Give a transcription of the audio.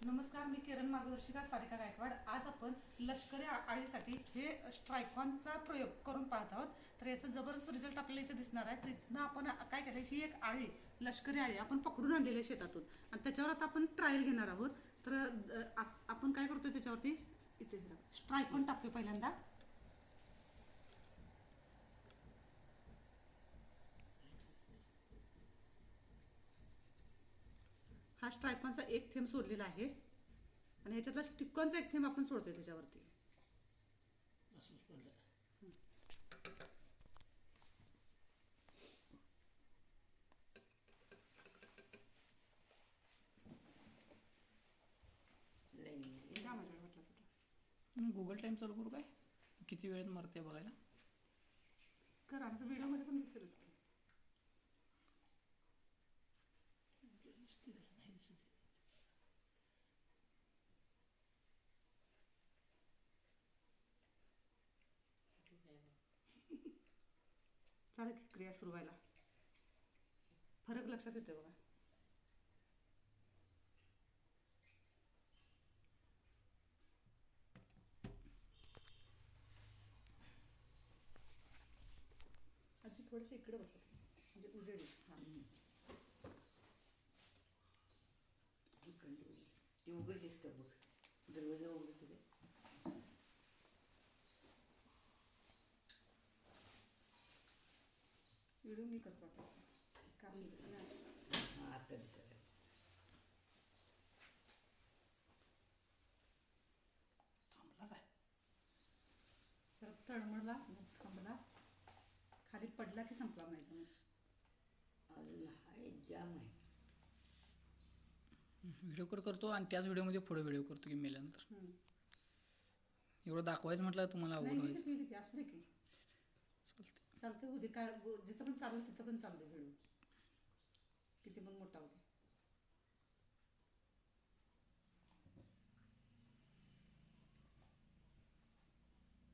नमस्कार मी किरण मार्गदर्शिका सारिका गायकवाड. आज आपण लष्करी आळीसाठी हे स्ट्रायकॉनचा प्रयोग करून पाहत आहोत. तर याचा जबरदस्त रिझल्ट आपल्याला इथे दिसणार आहे. तर इथनं आपण काय केलं ही एक आळी लष्करी आळी आपण पकडून आणलेली आहे शेतातून. आणि त्याच्यावर आता आपण ट्रायल घेणार आहोत. तर आपण काय करतोय त्याच्यावरती? इथे स्ट्रायकॉन टाकतोय पहिल्यांदा. हा स्ट्रायकॉनचा एक थेंब सोडलेला आहे. आणि ह्याच्यातला स्टिकॉनचा एक थेंब आपण सोडतोय त्याच्यावरती. गुगल टाईम चालू करू काय? किती वेळेत मरते बघायला? करा आता व्हिडिओमध्ये पण दिसेलच की. नाही दिसत झालं की क्रिया सुरू व्हायला. फरक लक्षात येतोय बघा. आजी थोडंसं इकडे बसत म्हणजे उजेड. हा. ते उघड दिसतं बघ. दरवाजा उघडत होते व्हिडिओ मी करतो आता काम आणि असं. आता दिसत थांबला काय जरा तळमळला मग थांबला खाली पडला की संपला नाही अजून जाम आहे व्हिडिओ कट करतो आणि त्याच व्हिडिओमध्ये पुढे व्हिडिओ करतो की मेल्यानंतर. एवढं दाखवायचं म्हटलं तुम्हाला नाही व्हायचं चालते चालतं उद्या काय जिथं पण चालू तिथं पण चालू दे व्हिडिओ किती पण मोठा होते